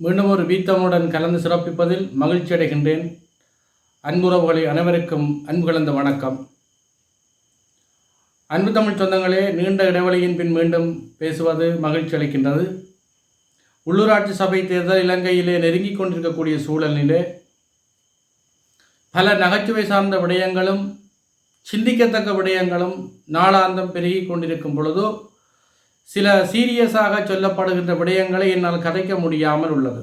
மீண்டும் ஒரு வீத்தமுடன் கலந்து சிறப்பிப்பதில் மகிழ்ச்சி அடைகின்றேன். அன்புறவுகளை அனைவருக்கும் அன்பு கலந்த வணக்கம். அன்பு தமிழ் சொந்தங்களே நீண்ட இடைவெளியின் பின் மீண்டும் பேசுவது மகிழ்ச்சி அளிக்கின்றது. உள்ளூராட்சி சபை தேர்தல் இலங்கையிலே நெருங்கிக் கொண்டிருக்கக்கூடிய சூழலிலே பல நகைச்சுவை சார்ந்த விடயங்களும் சிந்திக்கத்தக்க விடயங்களும் நாளாந்தம் பெருகிக் கொண்டிருக்கும் பொழுதோ சில சீரியஸாக சொல்லப்படுகின்ற விடயங்களை என்னால் கதைக்க முடியாமல் உள்ளது.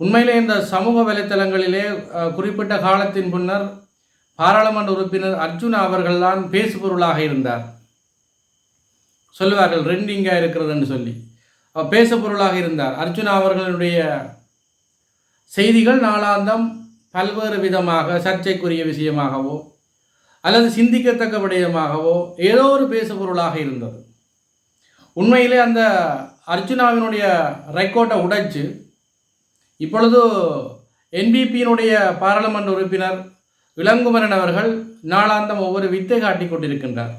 உண்மையிலே இந்த சமூக வலைத்தளங்களிலே குறிப்பிட்ட காலத்தின் பின்னர் பாராளுமன்ற உறுப்பினர் அர்ஜுனா அவர்கள்தான் பேசுபொருளாக இருந்தார். சொல்லுவார்கள் ரெண்டிங்காக இருக்கிறதுன்னு சொல்லி. அவர் பேசுபொருளாக இருந்தார். அர்ஜுனா அவர்களுடைய செய்திகள் நாளாந்தம் பல்வேறு விதமாக சர்ச்சைக்குரிய விஷயமாகவோ அல்லது சிந்திக்கத்தக்க விடயமாகவோ ஏதோ ஒரு பேசுபொருளாக இருந்தது. உண்மையிலே அந்த அர்ஜுனாவினுடைய ரெக்கார்டை உடைச்சு இப்பொழுது என்பிபியினுடைய பாராளுமன்ற உறுப்பினர் இளங்குமரன் அவர்கள் நாளாந்தம் ஒவ்வொரு வித்தை காட்டி கொண்டிருக்கின்றார்.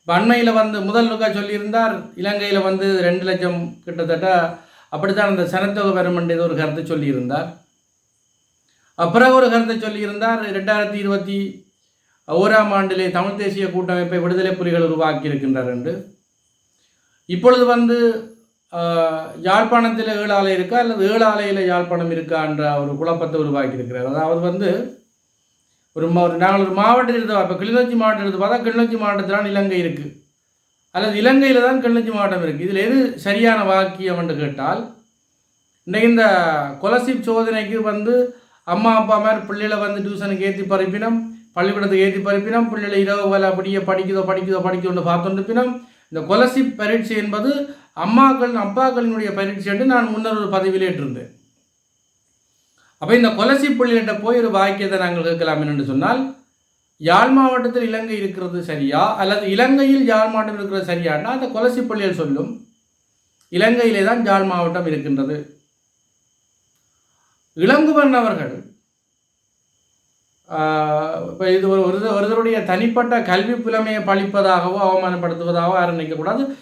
இப்போ அண்மையில் வந்து முதல் லுக்கா சொல்லியிருந்தார் இலங்கையில் வந்து ரெண்டு லட்சம் கிட்டத்தட்ட அப்படித்தான் அந்த சனத்தொகை வரும் என்ற ஒரு கருத்தை சொல்லியிருந்தார். அப்புறம் ஒரு கருத்தை சொல்லியிருந்தார் ரெண்டாயிரத்தி இருபத்தி ஓராம் ஆண்டிலே தமிழ் தேசிய கூட்டமைப்பை விடுதலை புலிகள் உருவாக்கி இருக்கின்றார் என்று. இப்பொழுது வந்து யாழ்ப்பாணத்தில் ஏழு ஆலை இருக்கா அல்லது ஏழு ஆலையில் யாழ்ப்பாணம் இருக்கா என்ற ஒரு குழப்பத்தை உருவாக்கி இருக்கிறார் அதாவது வந்து ஒரு மா- ஒரு நாங்கள் ஒரு மாவட்டம் எடுத்து இப்போ கிளிநொச்சி மாவட்டம் எடுத்து பார்த்தா கிளிநொச்சி மாவட்டத்தில் தான் இலங்கை இருக்குது அல்லது இலங்கையில் தான் கிளிநொச்சி மாவட்டம் இருக்குது இதில் எது சரியான வாக்கியம் என்று கேட்டால் இன்றைக்கு இந்த கொலசிப் சோதனைக்கு வந்து அம்மா அப்பா மாதிரி பிள்ளைகளை வந்து டியூஷனுக்கு ஏற்றி பரப்பினோம். பள்ளிக்கூடத்துக்கு ஏற்றி பரப்பினம் பிள்ளைகளை இரவு வேலை அப்படியே படிக்குதோ படிக்குதோ படிக்குதோன்னு பார்த்துருப்பினம் இந்த கொலசி பரீட்சை என்பது அம்மாக்கள் அப்பாக்களினுடைய பரீட்சை என்று நான் முன்னர் ஒரு பதவியில் ஏற்றிருந்தேன் அப்போ இந்த கொலசி பிள்ளைகிட்ட போய் ஒரு வாக்கியத்தை நாங்கள் கேட்கலாம் என்று சொன்னால் யாழ் மாவட்டத்தில் இலங்கை இருக்கிறது சரியா? அல்லது இலங்கையில் யாழ் மாவட்டம் இருக்கிறது சரியானா அந்த கொலசி பள்ளியில் சொல்லும் இலங்கையிலே தான் யாழ் மாவட்டம் இருக்கின்றது. இளங்குவன் அவர்கள் இப்போ இது ஒரு ஒரு- ஒருவருடைய தனிப்பட்ட கல்வி புலமையை பழிப்பதாகவோ அவமானப்படுத்துவதாகவோ யாரும் நினைக்கக்கூடாது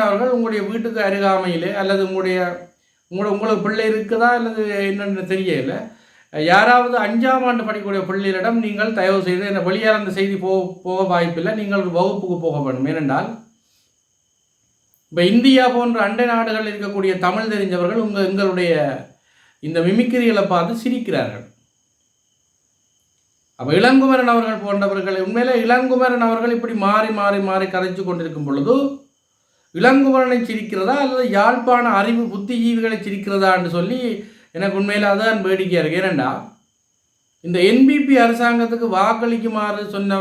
அவர்கள் உங்களுடைய வீட்டுக்கு அருகாமையிலே அல்லது உங்களுடைய உங்களோட உங்களுக்கு பிள்ளை இருக்குதா அல்லது என்னென்னு தெரியல. யாராவது அஞ்சாம் ஆண்டு படிக்கக்கூடிய பிள்ளைகளிடம் நீங்கள் தயவு செய்து இந்த வெளியால் அந்த செய்தி போக போக வாய்ப்பில்லை. நீங்கள் வகுப்புக்கு போக வேண்டும். ஏனென்றால் இப்போ இந்தியா போன்ற அண்டை நாடுகளில் இருக்கக்கூடிய தமிழ் தெரிஞ்சவர்கள் உங்கள் எங்களுடைய இந்த மிமிக்கிரிகளை பார்த்து சிரிக்கிறார்கள். அப்போ இளங்குமரன் அவர்கள் போன்றவர்கள் உண்மையிலே இளங்குமரன் அவர்கள் இப்படி மாறி மாறி மாறி கதைச்சு கொண்டிருக்கும் பொழுது இளங்குமரனை சிரிக்கிறதா அல்லது யாழ்ப்பாண அறிவு புத்திஜீவிகளை சிரிக்கிறதான்னு சொல்லி எனக்கு உண்மையில் அதான் வேடிக்கையாக இருக்கு. ஏனண்டா இந்த என்பிபி அரசாங்கத்துக்கு வாக்களிக்குமாறு சொன்ன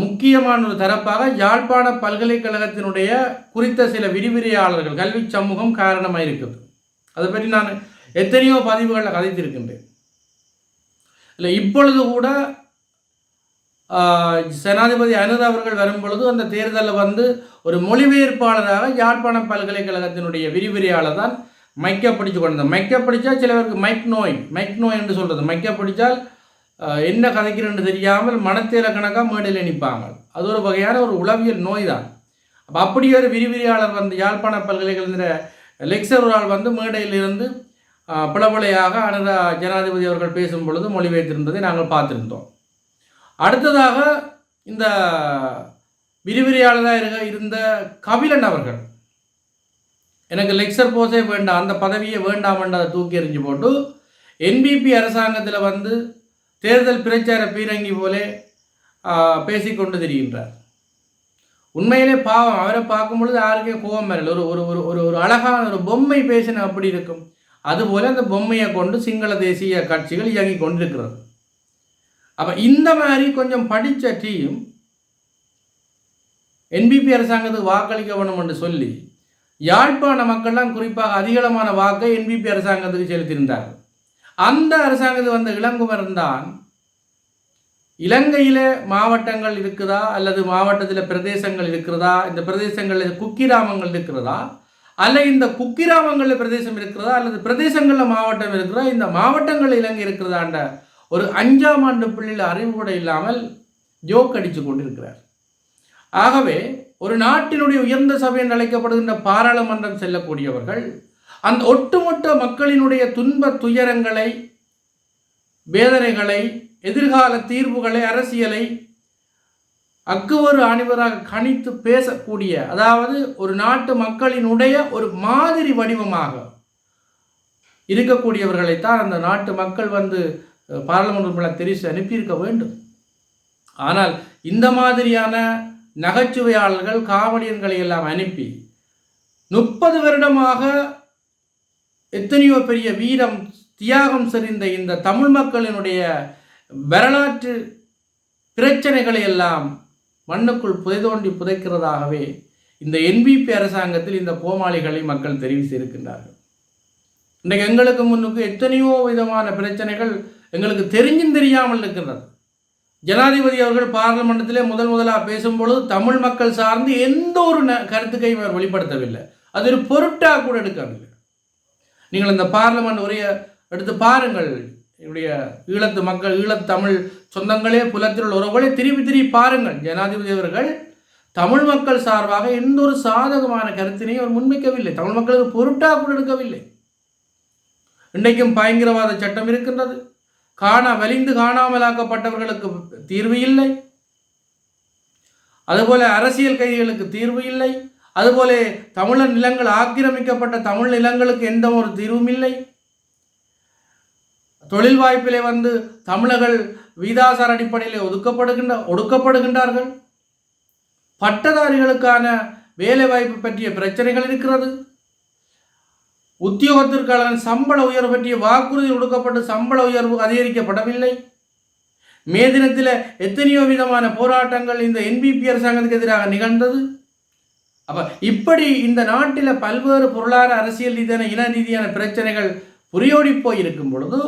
முக்கியமான ஒரு தரப்பாக யாழ்ப்பாண பல்கலைக்கழகத்தினுடைய குறித்த சில விரிவிரியாளர்கள் கல்வி சமூகம் காரணமாக இருக்குது அதை பற்றி நான் எத்தனையோ பதிவுகளில் கதைத்திருக்கின்றேன். இல்லை இப்பொழுது கூட ஜனாதிபதி அனுர் அவர்கள் வரும் பொழுது அந்த தேர்தலில் வந்து ஒரு மொழிபெயர்ப்பாளராக யாழ்ப்பாண பல்கலைக்கழகத்தினுடைய விரிவிரியாளர் தான் மைக்க படித்து கொண்டார் மைக்க சில சிலவருக்கு மைக் நோய் மைக் நோய் என்று சொல்கிறது மைக்க பிடிச்சால் என்ன கதைக்கிறேன்னு தெரியாமல் மனத்தேல கணக்காக மேடையில் நிற்பாங்க அது ஒரு வகையான ஒரு உளவியல் நோய் தான். அப்போ அப்படி ஒரு விரிவிரியாளர் வந்து யாழ்ப்பாண பல்கலைக்கழகத்தின் லெக்சர் ஒரு ஆள் வந்து மேடையில் இருந்து ஆஹ், பிளபிளையாக ஜனாதிபதி அவர்கள் பேசும் பொழுது மொழிபெயர்த்திருந்ததை நாங்கள் பார்த்திருந்தோம். அடுத்ததாக இந்த விரிவிரியாளராக இருக்க இருந்த கபிலன் அவர்கள் எனக்கு லெக்சர் போஸே வேண்டாம் அந்த பதவியே வேண்டாம் அதை தூக்கி எறிஞ்சு போட்டு என்பிபி அரசாங்கத்தில் வந்து தேர்தல் பிரச்சார பீரங்கி போலே பேசிக்கொண்டு திரிகின்றார். உண்மையிலே பாவம் அவரை பார்க்கும் பொழுது யாருக்கே கோபம் வரல. ஒரு ஒரு ஒரு ஒரு ஒரு அழகான ஒரு பொம்மை பேசின அப்படி இருக்கும்? அதுபோல அந்த பொம்மையை கொண்டு சிங்கள தேசிய கட்சிகள் இயங்கி கொண்டிருக்கிறது. அப்போ இந்த மாதிரி கொஞ்சம் படித்த டீம் என்பிபி அரசாங்கத்துக்கு வாக்களிக்க வேணும் என்று சொல்லி யாழ்ப்பாண மக்கள்லாம் குறிப்பாக அதிகளமான வாக்கை என்பிபி அரசாங்கத்துக்கு செலுத்தியிருந்தார்கள். அந்த அரசாங்கத்துக்கு வந்த இளங்குமரன் தான் இலங்கையில் மாவட்டங்கள் இருக்குதா அல்லது மாவட்டத்தில் பிரதேசங்கள் இருக்கிறதா இந்த பிரதேசங்களில் குக்கிராமங்கள் இருக்கிறதா அல்ல இந்த குக்கிராமங்களில் பிரதேசம் இருக்கிறதா? அல்லது பிரதேசங்களில் மாவட்டம் இருக்கிறதா? இந்த மாவட்டங்களில் இலங்கை இருக்கிறதாண்ட ஒரு அஞ்சாம் ஆண்டு பிள்ளையில் அறிவு கூட இல்லாமல் ஜோக் அடித்து கொண்டிருக்கிறார். ஆகவே ஒரு நாட்டினுடைய உயர்ந்த சபை என்று அழைக்கப்படுகின்ற பாராளுமன்றம் செல்லக்கூடியவர்கள் அந்த ஒட்டுமொத்த மக்களினுடைய துன்ப துயரங்களை வேதனைகளை எதிர்கால தீர்வுகளை அரசியலை அக்குவரு அனைவராக கணித்து பேசக்கூடிய அதாவது ஒரு நாட்டு மக்களினுடைய ஒரு மாதிரி வடிவமாக இருக்கக்கூடியவர்களைத்தான் அந்த நாட்டு மக்கள் வந்து பாராளுமன்ற பாராளுமன்றத்தில் தெரிவித்து அனுப்பியிருக்க வேண்டும். ஆனால் இந்த மாதிரியான நகைச்சுவையாளர்கள் காவலியன்களை எல்லாம் அனுப்பி முப்பது வருடமாக எத்தனையோ பெரிய வீரம் தியாகம் செறிந்த இந்த தமிழ் மக்களினுடைய வரலாற்று பிரச்சனைகளை எல்லாம் மண்ணுக்குள் புதைதோண்டி புதைக்கிறதாகவே இந்த என்பிபி அரசாங்கத்தில் இந்த கோமாளிகளை மக்கள் தெரிவு செய்திருக்கின்றார்கள் இன்றைக்கு எங்களுக்கு முன்னுக்கு எத்தனையோ விதமான பிரச்சனைகள் எங்களுக்கு தெரிஞ்சும் தெரியாமல் இருக்கின்றது. ஜனாதிபதி அவர்கள் பாராளுமன்றத்திலே முதல் முதலாக பேசும்பொழுது தமிழ் மக்கள் சார்ந்து எந்த ஒரு ந- கருத்துக்கையும் அவர் வெளிப்படுத்தவில்லை. அது ஒரு பொருட்டாக கூட எடுக்கவில்லை. நீங்கள் இந்த பார்லமெண்ட் உரைய எடுத்து பாருங்கள். என்னுடைய ஈழத்து மக்கள் ஈழத்து தமிழ் சொந்தங்களே புலத்தில் உள்ள உறவுகளை திருப்பி திருப்பி பாருங்கள். ஜனாதிபதி அவர்கள் தமிழ் மக்கள் சார்பாக எந்த ஒரு சாதகமான கருத்தினையும் அவர் முன்வைக்கவில்லை. தமிழ் மக்களுக்கு பொருட்டாக கூட எடுக்கவில்லை. இன்றைக்கும் பயங்கரவாத சட்டம் இருக்கின்றது. காணா வலிந்து காணாமலாக்கப்பட்டவர்களுக்கு தீர்வு இல்லை. அதுபோல அரசியல் கைதிகளுக்கு தீர்வு இல்லை. அதுபோல தமிழர் நிலங்கள் ஆக்கிரமிக்கப்பட்ட தமிழ் நிலங்களுக்கு எந்த ஒரு தீர்வும் இல்லை. தொழில் வாய்ப்பிலே வந்து தமிழர்கள் வீதாசார அடிப்படையில் ஒதுக்கப்படுகின்ற ஒடுக்கப்படுகின்றார்கள். பட்டதாரிகளுக்கான வேலை வாய்ப்பு பற்றிய பிரச்சனைகள் இருக்கிறது. உத்தியோகத்திற்கான சம்பள உயர்வு பற்றிய வாக்குறுதி கொடுக்கப்பட்டு சம்பள உயர்வு அதிகரிக்கப்படவில்லை. மே தினத்தில் எத்தனையோ விதமான போராட்டங்கள் இந்த என்பிபி அரசாங்கத்துக்கு எதிராக நிகழ்ந்தது. அப்ப இப்படி இந்த நாட்டில் பல்வேறு பொருளாதார அரசியல் ரீதியான இன ரீதியான பிரச்சனைகள் புரியோடி போய் இருக்கும் பொழுது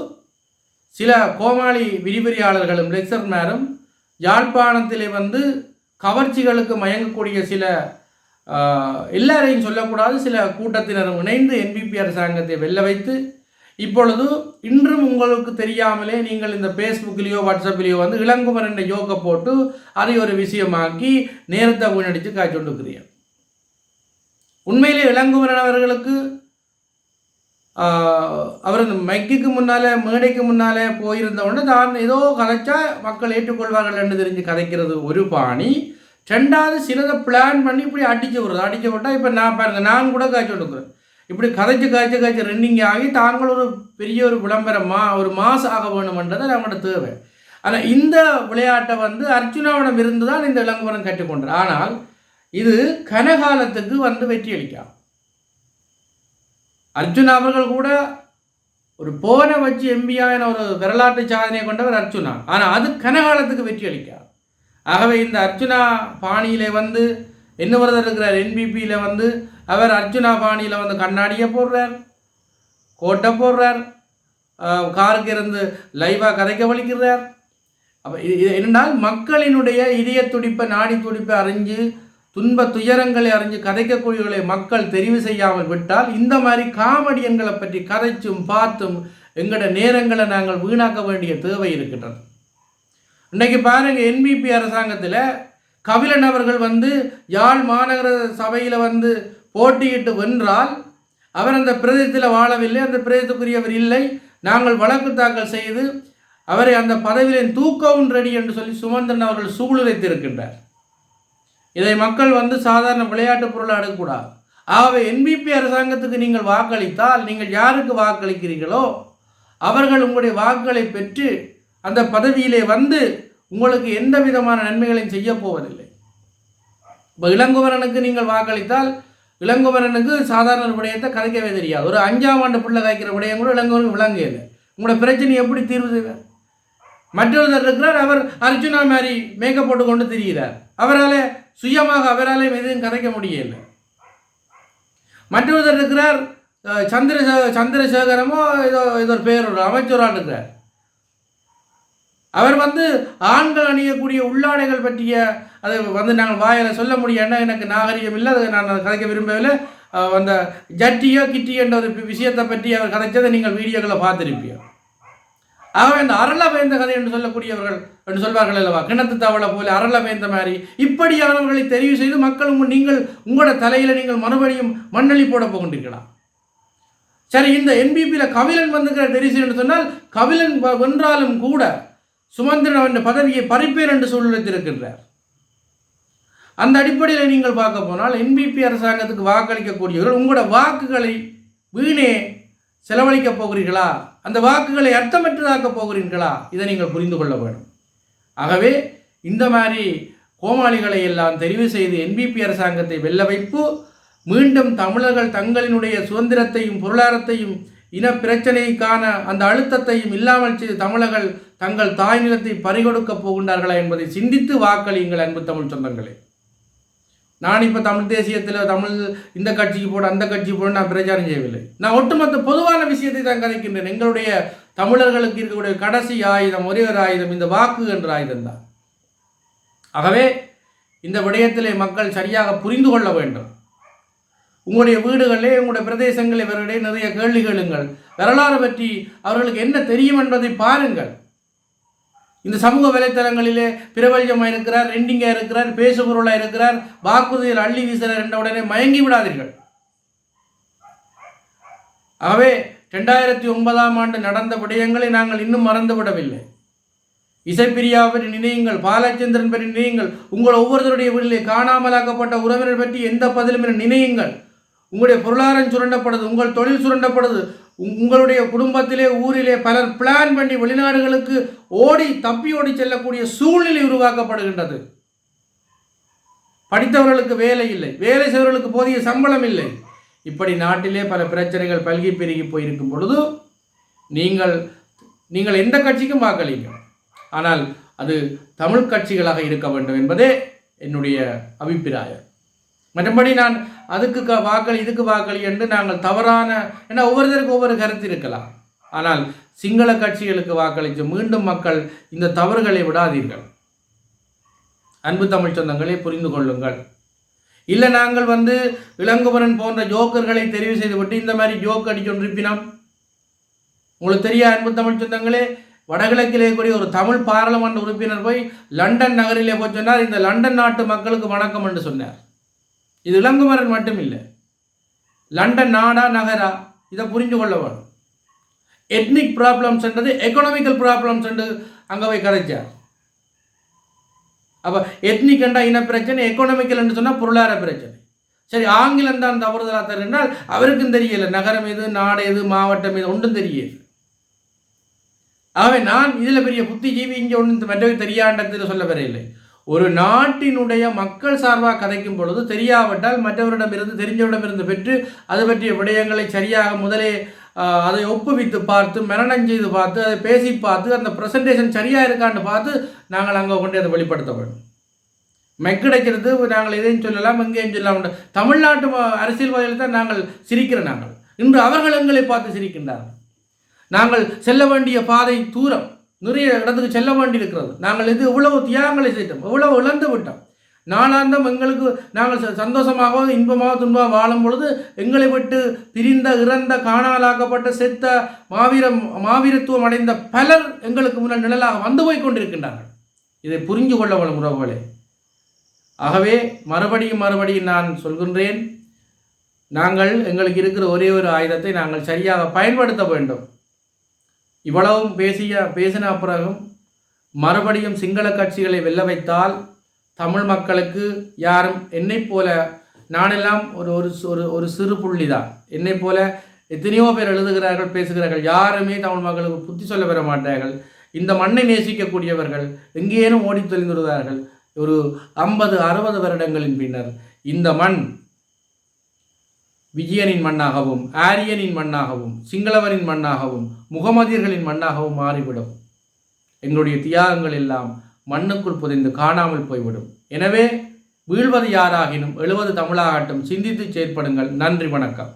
சில கோமாளி விரிவிரியாளர்களும் லெக்சர்மாரும் யாழ்ப்பாணத்திலே வந்து கவர்ச்சிகளுக்கு மயங்கக்கூடிய சில எல்லாரையும் சொல்லக்கூடாது. சில கூட்டத்தினரும் இணைந்து என்பிபி அரசாங்கத்தை வெல்ல வைத்து இப்பொழுது இன்றும் உங்களுக்கு தெரியாமலே நீங்கள் இந்த ஃபேஸ்புக்லேயோ வாட்ஸ்அப்லேயோ வந்து இளங்குமர் என்ற யோக போட்டு அதை ஒரு விஷயமாக்கி நேரத்தை வீணடித்து காய்ச்சொண்டுக்கிறீர்கள் உண்மையிலே இளங்குமரன் அவர்களுக்கு அவர் இந்த மைக்குக்கு முன்னாலே மேடைக்கு முன்னாலே போயிருந்த உடனே தான் ஏதோ கதைச்சா மக்கள் ஏற்றுக்கொள்வார்கள் என்று தெரிஞ்சு கதைக்கிறது ஒரு பாணி. ரெண்டாவது சிலதை பிளான் பண்ணி இப்படி அடிச்சு விடுறது. அடிச்சு விட்டால் இப்போ நான் பாருங்க நான் கூட காய்ச்சி கொடுக்குறேன். இப்படி கதைச்சு காய்ச்சி காய்ச்சி ரெண்டிங் ஆகி தாங்கள் ஒரு பெரிய ஒரு விளம்பரமா ஒரு மாஸ் ஆக வேணுமென்றது நம்மளோட தேவை. ஆனால் இந்த விளையாட்டை வந்து அர்ஜுனாவிடம் இருந்து தான் இந்த இளங்குமரன் கற்றுக்கொண்டார். ஆனால் இது கனகாலத்துக்கு வந்து வெற்றி அளிക്കാം அர்ஜுனா அவர்கள் கூட ஒரு போனை வச்சு எம்பியான ஒரு வரலாற்று சாதனையை கொண்டவர் அர்ஜுனா. ஆனால் அது கனகாலத்துக்கு வெற்றி அளிக்காது. ஆகவே இந்த அர்ஜுனா பாணியிலே வந்து என்ன ஒருத்தர் இருக்கிறார்? என்பிபியில் வந்து அவர் அர்ஜுனா பாணியில் வந்து கண்ணாடியை போடுறார் கோட்டை போடுறார் காருக்கு இருந்து லைவாக கதைக்க வலிக்கிறார். அப்போ இது என்னென்னால் மக்களினுடைய இதய துடிப்பை நாடி துடிப்பை அறிஞ்சு துன்ப துயரங்களை அறிஞ்சு கதைக்கக்கூடியவர்களை மக்கள் தெரிவு செய்யாமல் விட்டால் இந்த மாதிரி காமெடியன்களை பற்றி கதைச்சும் பார்த்தும் எங்களோட நேரங்களை நாங்கள் வீணாக்க வேண்டிய தேவை இருக்கின்றது. இன்றைக்கு பாருங்கள் என்பிபி அரசாங்கத்தில் கபிலன் அவர்கள் வந்து யாழ் மாநகர சபையில் வந்து போட்டியிட்டு வென்றால் அவர் அந்த பிரதேசத்தில் வாழவில்லை அந்த பிரதேசத்துக்குரியவர் இல்லை. நாங்கள் வழக்கு தாக்கல் செய்து அவரை அந்த பதவியில் தூக்கவும் ரெடி என்று சொல்லி சுமந்திரன் அவர்கள் சூளுரைத்திருக்கின்றார். இதை மக்கள் வந்து சாதாரண விளையாட்டு பொருளாக எடுக்கக்கூடாது. ஆகவே என்பிபி அரசாங்கத்துக்கு நீங்கள் வாக்களித்தால் நீங்கள் யாருக்கு வாக்களிக்கிறீர்களோ அவர்கள் உங்களுடைய வாக்குகளை பெற்று அந்த பதவியிலே வந்து உங்களுக்கு எந்த விதமான நன்மைகளையும் செய்ய போவதில்லை. இப்போ இளங்குமரனுக்கு நீங்கள் வாக்களித்தால் இளங்குமரனுக்கு சாதாரண விடயத்தை கதைக்கவே தெரியாது. ஒரு அஞ்சாம் ஆண்டு பிள்ளை காய்க்கிற விடயம் கூட இளங்குமரனுக்கு விளங்க இல்லை. உங்களோட பிரச்சனை எப்படி தீர்வு செய்வார்? மற்றொருத்தர் இருக்கிறார் அவர் அர்ஜுனா மாதிரி மேக்கப் போட்டு கொண்டு திரிகிறார். அவரால் சுயமாக அவராலையும் எதுவும் கதைக்க முடியல. மற்றொருத்தர் இருக்கிறார் அஹ், சந்திரசே சந்திரசேகரமோ ஏதோ ஏதோ ஒரு பேர் ஒரு இருக்கிறார். அவர் வந்து ஆண்கள் அணியக்கூடிய உள்ளாடைகள் பற்றிய அதை வந்து நாங்கள் வாயில் சொல்ல முடியும் எனக்கு நாகரிகம் இல்லை அதை நான் கதைக்க விரும்பவில்லை. அந்த ஜட்டியோ கிட்டியோன்ற ஒரு விஷயத்தை பற்றி அவர் கதைச்சதை நீங்கள் வீடியோக்களை பார்த்துருப்பீங்க ஆகவே இந்த அரள வேந்த கதை என்று சொல்லக்கூடியவர்கள் என்று சொல்வார்கள் அல்லவா? கிணத்து தவளை போல அரள வேந்த மாதிரி. இப்படியானவர்களை தெரிவு செய்து மக்கள் நீங்கள் உங்களோட தலையில் நீங்கள் மறுபடியும் மண்ணளி போட போகின்றீர்களா? சரி இந்த என்பிபியில் கபிலன் வந்துக்கிற தெரிசு என்று சொன்னால் கவிழன் வென்றாலும் கூட சுமந்திரன் அவன் பதவியை பறிப்பேன் என்று சூழ்நிலைத்திருக்கின்றார். அந்த அடிப்படையில் நீங்கள் பார்க்க போனால் என்பிபி அரசாங்கத்துக்கு வாக்களிக்கக்கூடியவர்கள் உங்களோட வாக்குகளை வீணே செலவழிக்கப் போகிறீர்களா? அந்த வாக்குகளை அர்த்தமற்றதாக்க போகிறீர்களா? இதை நீங்கள் புரிந்து கொள்ள வேண்டும். ஆகவே இந்த மாதிரி கோமாளிகளை எல்லாம் தெரிவு செய்து என்பிபி அரசாங்கத்தை வெல்ல வைப்பு மீண்டும் தமிழர்கள் தங்களினுடைய சுதந்திரத்தையும் பொருளாதாரத்தையும் இன பிரச்சனைக்கான அந்த அழுத்தத்தையும் இல்லாமல் செய்து தமிழர்கள் தங்கள் தாய் நிலத்தை பறிகொடுக்கப் போகின்றார்களா என்பதை சிந்தித்து வாக்களியுங்கள் அன்பு தமிழ் சொந்தங்களே. நான் இப்போ தமிழ் தேசியத்தில் தமிழ் இந்த கட்சிக்கு போட அந்த கட்சிக்கு போட நான் பிரச்சாரம் செய்யவில்லை. நான் ஒட்டுமொத்த பொதுவான விஷயத்தை தான் கதைக்கின்றேன். எங்களுடைய தமிழர்களுக்கு இருக்கக்கூடிய கடைசி ஆயுதம் ஒரே ஒரு ஆயுதம் இந்த வாக்கு என்ற ஆயுதம் தான். ஆகவே இந்த விடயத்திலே மக்கள் சரியாக புரிந்து கொள்ள வேண்டும். உங்களுடைய வீடுகளிலே உங்களுடைய பிரதேசங்களில் இவர்களிடையே நிறைய கேள்வி கேளுங்கள். வரலாறு பற்றி அவர்களுக்கு என்ன தெரியும் என்பதை பாருங்கள். இந்த சமூக வலைத்தளங்களிலே பிரபல்யமாக இருக்கிறார் ரெண்டிங்காக இருக்கிறார் பேசுபொருளாக இருக்கிறார் வாக்குறுதியில் அள்ளி வீசுகிறார் என்ற உடனே மயங்கி விடாதீர்கள். ஆகவே ரெண்டாயிரத்தி ஒன்பதாம் ஆண்டு நடந்த விடயங்களை நாங்கள் இன்னும் மறந்து விடவில்லை. இசைப்பிரியா பற்றி நினையுங்கள் பாலச்சந்திரன் பற்றி நினையுங்கள் உங்கள் ஒவ்வொருத்தருடைய வீட்டிலே காணாமலாக்கப்பட்ட உறவினர் பற்றி எந்த பதிலும் என நினையுங்கள் உங்களுடைய பொருளாதாரம் சுரண்டப்படுது உங்கள் தொழில் சுரண்டப்படுது உங்களுடைய குடும்பத்திலே ஊரிலே பலர் பிளான் பண்ணி வெளிநாடுகளுக்கு ஓடி தப்பி ஓடி செல்லக்கூடிய சூழ்நிலை உருவாக்கப்படுகின்றது. படித்தவர்களுக்கு வேலை இல்லை. வேலை செய்வர்களுக்கு போதிய சம்பளம் இல்லை. இப்படி நாட்டிலே பல பிரச்சனைகள் பல்கி பெருகி போயிருக்கும் பொழுது நீங்கள் நீங்கள் எந்த கட்சிக்கும் வாக்களிங்க. ஆனால் அது தமிழ் கட்சிகளாக இருக்க வேண்டும் என்பதே என்னுடைய அபிப்பிராயம். மற்றபடி நான் அதுக்கு க வாக்களி இதுக்கு வாக்களி என்று நாங்கள் தவறான ஏன்னா ஒவ்வொருத்தருக்கும் ஒவ்வொரு கருத்து இருக்கலாம். ஆனால் சிங்கள கட்சிகளுக்கு வாக்களித்து மீண்டும் மக்கள் இந்த தவறுகளை விடாதீர்கள். அன்பு தமிழ் சொந்தங்களே புரிந்து கொள்ளுங்கள். இல்லை நாங்கள் வந்து இளங்குமரன் போன்ற ஜோக்கர்களை தெரிவு செய்துவிட்டு இந்த மாதிரி ஜோக் அடிச்சொன்றிருப்பினோம் உங்களுக்கு தெரியா அன்பு தமிழ் சொந்தங்களே? வடகிழக்கிலே கூடிய ஒரு தமிழ் பாராளுமன்ற உறுப்பினர் போய் லண்டன் நகரிலே போய் சொன்னார் இந்த லண்டன் நாட்டு மக்களுக்கு வணக்கம் என்று சொன்னார். இது இளங்குமரன் மட்டும் இல்லை லண்டன் நாடா நகரா இதை புரிந்து கொள்ள வேணும் எத்னிக் ப்ராப்ளம்ஸ் என்றது எக்கனாமிக்கல் ப்ராப்ளம்ஸ் என்று அங்கே போய் கரைச்சார். அப்போ எத்னிக் என்றால் இன பிரச்சனை எக்கனாமிக்கல் என்று சொன்னால் பொருளாதார பிரச்சனை. சரி ஆங்கிலம் தான் தவறுதலாக தருனால் அவருக்கும் தெரியல நகரம் எது நாடு எது மாவட்டம் எது ஒன்றும் தெரியல ஆகவே நான் இதில் பெரிய புத்திஜீவி இங்கே ஒன்றும் மற்றவை தெரியாண்டத்தில் சொல்ல வரையில்லை. ஒரு நாட்டினுடைய மக்கள் சார்பாக கதைக்கும் பொழுது தெரியாவிட்டால் மற்றவரிடமிருந்து தெரிஞ்சவரிடமிருந்து பெற்று அது பற்றிய விடயங்களை சரியாக முதலே அதை ஒப்புவித்து பார்த்து மரணம் செய்து பார்த்து அதை பேசி பார்த்து அந்த ப்ரெசன்டேஷன் சரியாக இருக்கான்னு பார்த்து நாங்கள் அங்கே கொண்டு அதை வெளிப்படுத்த வேண்டும் மெக்கிடைக்கிறது நாங்கள் எதையும் சொல்லலாம் எங்கேயும் சொல்லலாம். தமிழ்நாட்டு அரசியல்வாதிகள் தான் நாங்கள் சிரிக்கிறோம் நாங்கள். இன்று அவர்கள் எங்களை பார்த்து சிரிக்கின்றார்கள். நாங்கள் செல்ல வேண்டிய பாதை தூரம். நிறைய இடத்துக்கு செல்ல வேண்டியிருக்கிறது நாங்கள் இது இவ்வளவு தியாகங்களை செய்தோம். இவ்வளவு இழந்து விட்டோம். நாளாந்தம் எங்களுக்கு நாங்கள் ச- சந்தோஷமாக இன்பமாக துன்பமாக வாழும் பொழுது எங்களை விட்டு பிரிந்த இறந்த காணாலாக்கப்பட்ட செத்த மாவீரம் மாவீரத்துவம் அடைந்த பலர் எங்களுக்கு முன்னால் நிழலாக வந்து போய் கொண்டிருக்கின்றார்கள். இதை புரிஞ்சு கொள்ள வேணும் உறவுகளே. ஆகவே மறுபடியும் மறுபடியும் நான் சொல்கின்றேன் நாங்கள் எங்களுக்கு இருக்கிற ஒரே ஒரு ஆயுதத்தை நாங்கள் சரியாக பயன்படுத்த வேண்டும். இவ்வளவும் பேசிய பேசின பிறகும் மறுபடியும் சிங்கள கட்சிகளை வெல்ல வைத்தால் தமிழ் மக்களுக்கு யாரும் என்னைப் போல நானெல்லாம் ஒரு ஒரு ஒரு ஒரு சிறு புள்ளி தான் என்னை போல எத்தனையோ பேர் எழுதுகிறார்கள் பேசுகிறார்கள். யாருமே தமிழ் மக்களுக்கு புத்தி சொல்ல பெற மாட்டார்கள். இந்த மண்ணை நேசிக்கக்கூடியவர்கள் எங்கேனும் ஓடித் தொலைந்து ஒரு ஐம்பது அறுபது வருடங்களின் பின்னர் இந்த மண் விஜயனின் மண்ணாகவும் ஆரியனின் மண்ணாகவும் சிங்களவரின் மண்ணாகவும் முகமதியர்களின் மண்ணாகவும் மாறிவிடும். எங்களுடைய தியாகங்கள் எல்லாம் மண்ணுக்குள் புதைந்து காணாமல் போய்விடும். எனவே வீழ்வது யாராகினும் எழுவது தமிழாகட்டும் சிந்தித்து செயற்படுங்கள். நன்றி வணக்கம்.